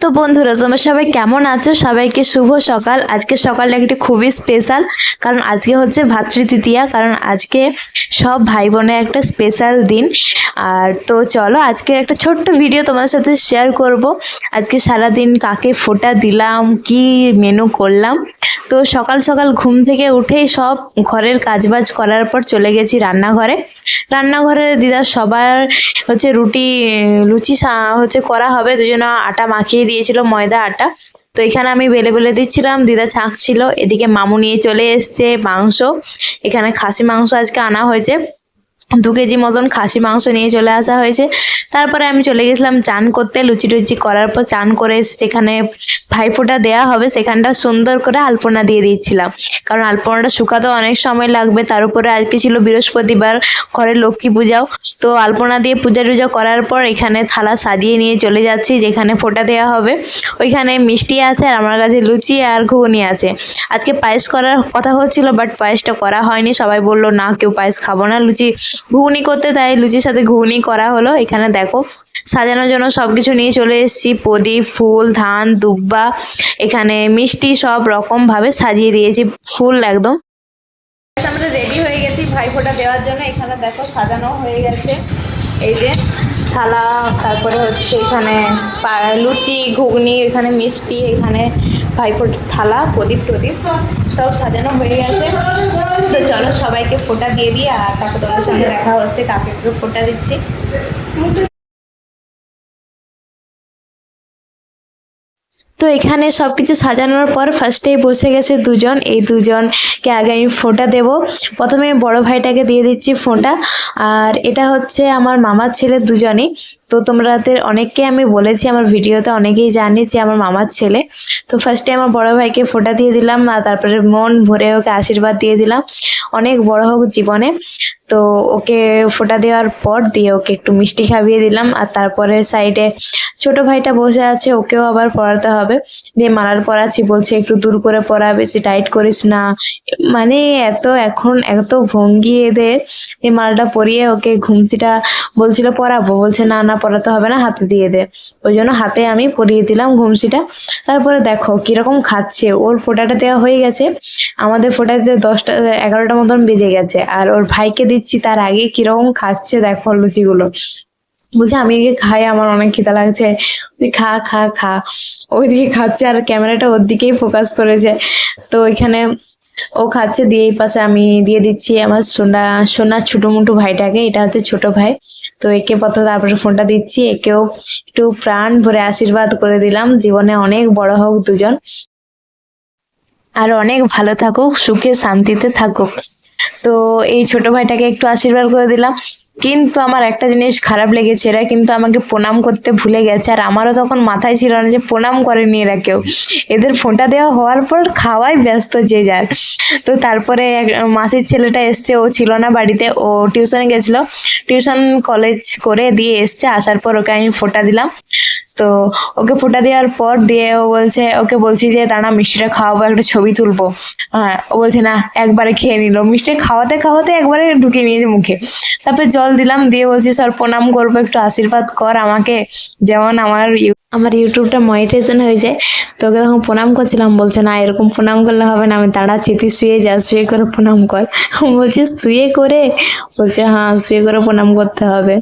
তো বন্ধুরা, তোমরা সবাই কেমন আছো? সবাইকে শুভ সকাল। আজকে সকালটা একটি খুবই স্পেশাল কারণ আজকে হচ্ছে ভাতৃতৃতীয়া কারণ আজকে সব ভাই বোনের একটা স্পেশাল দিন। আর তো চলো আজকে একটা ছোট্ট ভিডিও তোমার সাথে শেয়ার করব। আজকে সারা দিন কাকে ফোটা দিলাম, কি মেনু করলাম? তো সকাল সকাল ঘুম থেকে উঠেই সব ঘরের কাজবাজ করার পর চলে গেছি রান্নাঘরে। রান্নাঘরে দিদা সবার হচ্ছে রুটি, লুচি হচ্ছে করা হবে দুই আটা মাখিয়ে দিয়েছিল ময়দা, আটা। তো এখানে আমি বেলে বেলে দিচ্ছিলাম, দিদা ছাঁকছিল। এদিকে মামু নিয়ে চলে এসছে মাংস। এখানে খাসি মাংস আজকে আনা হয়েছে। দু কেজি মতন খাসি মাংস নিয়ে চলে আসা হয়েছে। তারপরে আমি চলে গেছিলাম চান করতে, লুচি টুচি করার পর চান করে যেখানে ভাইফোঁটা দেওয়া হবে, সেখানটা সুন্দর করে আলপনা দিয়ে দিচ্ছিলাম কারণ আলপনাটা শুকাতেও অনেক সময় লাগবে, তার উপরে আজকে ছিল বৃহস্পতিবার, ঘরে লক্ষ্মী পূজাও। তো আলপনা দিয়ে পূজা টুজা করার পর এখানে থালা সাজিয়ে নিয়ে চলে যাচ্ছি, যেখানে ফোঁটা দেওয়া হবে। ওইখানে মিষ্টি আছে আর আমার কাছে লুচি আর ঘুগনি আছে। আজকে পায়েস করার কথা হচ্ছিল, বাট পায়েসটা করা হয়নি। সবাই বলল, না, কেউ পায়েস খাব না, লুচি ঘুগনি করতে, তাই লুচির সাথে ঘুগনি করা হলো। এখানে দেখো, সাজানোর জন্য সব কিছু নিয়ে চলে এসেছি। প্রদীপ, ফুল, ধান, দুব্বা, এখানে মিষ্টি সব রকম ভাবে সাজিয়ে দিয়েছি, ফুল একদম। আমরা রেডি হয়ে গেছি ভাইফোঁটা দেওয়ার জন্য। এখানে দেখো, সাজানো হয়ে গেছে। এই যে থালা, তারপরে হচ্ছে এখানে লুচি, ঘুগনি, এখানে মিষ্টি, এখানে ভাইফোঁট থালা, প্রদীপ প্রদীপ সব সাজানো হয়ে গেছে। চলো সবাইকে ফোটা দিয়ে দিই আর তারপর তোমাদের সঙ্গে দেখা হচ্ছে, কাকে ফোটা ফোঁটা দিচ্ছি। তো এখানে সব কিছু সাজানোর পর ফার্স্টেই বসে গেছে দুজন। এই দুজনকে আগে আমি ফোঁটা দেব। প্রথমে বড় ভাইটাকে দিয়ে দিচ্ছি ফোঁটা আর এটা হচ্ছে আমার মামার ছেলে দুজনই। তো তোমাদের অনেককে আমি বলেছি, আমার ভিডিওতে অনেকেই জানে যে আমার মামার ছেলে। তো ফার্স্টে আমার বড় ভাইকে ফোঁটা দিয়ে দিলাম, আর তারপরে মন ভরে ওকে আশীর্বাদ দিয়ে দিলাম। অনেক বড় হোক জীবনে। তো ওকে ফোঁটা দেওয়ার পর দিয়ে ওকে একটু মিষ্টি খাইয়ে দিলাম। আর তারপরে সাইডে ছোট ভাইটা বসে আছে, ওকেও আবার পড়াতে হবে। দিয়ে মালার পরাচ্ছি বলছে একটু দূর করে পড়া, বেশি টাইট করিস না। মানে এত এখন এত ভঙ্গি এদের, এই মালাটা পরিয়ে ওকে ঘুমছিটা বলছিল পরাবো। বলছে, না না, পরাতে হবে না, হাতে দিয়ে দে। ওই জন্য হাতে আমি পরিয়ে দিলাম ঘুমছিটা তারপরে দেখো কীরকম খাচ্ছে। ওর ফোঁটাটা দেওয়া হয়ে গেছে। আমাদের ফোঁটা দিতে দশটা, এগারোটা মতন বেজে গেছে। আর ওর ভাইকে দিচ্ছি, তার আগে কীরকম খাচ্ছে দেখো লুচিগুলো। বলছে, আমি একে খাই, আমার অনেক খিদা লাগছে। খা খা খা। ওইদিকে খাচ্ছে আর ক্যামেরাটা ওর দিকেই ফোকাস করেছে। তো ওইখানে ও খাচ্ছে, দিয়ে এই পাশে আমি দিয়ে দিচ্ছি আমার সোনা সোনার ছোটো মুটো ভাইটাকে, এটা হচ্ছে ছোট ভাই। তো একে প্রথমে তারপরে ফোনটা দিচ্ছি, একেও একটু প্রাণ ভরে আশীর্বাদ করে দিলাম। জীবনে অনেক বড় হোক দুজন। আর অনেক ভালো থাকুক, সুখে শান্তিতে থাকুক। তো এই ছোট ভাইটাকে একটু আশীর্বাদ করে দিলাম। কিন্তু আমার একটা জিনিস খারাপ লেগেছে, এরা কিন্তু আমাকে প্রণাম করতে ভুলে গেছে। আর আমারও তখন মাথায় ছিল না যে প্রণাম করেনি এরা কেউ। এদের ফোঁটা দেওয়া হওয়ার পর খাওয়াই ব্যস্ত যে যার। তো তারপরে মাসির ছেলেটা এসছে, ও ছিল না বাড়িতে, ও টিউশনে গেছিল। টিউশন কলেজ করে দিয়ে এসছে, আসার পর ওকে আমি ফোঁটা দিলাম। তো ওকে ফোঁটা দেওয়ার পর দিয়ে ও বলছে, ওকে বলছি যে, দাঁড়া, মিষ্টিটা খাওয়াবো, একটা ছবি তুলবো। হ্যাঁ ও বলছে, না, একবারে খেয়ে নিল। মিষ্টি খাওয়াতে খাওয়াতে একবারে ঢুকিয়ে নিয়েছে মুখে। তারপরে জল দিলাম, দিয়ে বলছি, স্যার, প্রণাম করব, একটু আশীর্বাদ কর আমাকে। যেমন আমার আমার ইউটিউবটা মনিটাইজেশন হয়ে যায়। তোকে তখন প্রণাম করছিলাম, বলছে, না, এরকম প্রণাম করলে হবে না, আমি দাঁড়াচ্ছি, তুই শুয়ে যা, শুয়ে করে প্রণাম কর। বলছি, শুয়ে করে? বলছে হ্যাঁ শুয়ে করে প্রণাম করতে হবে।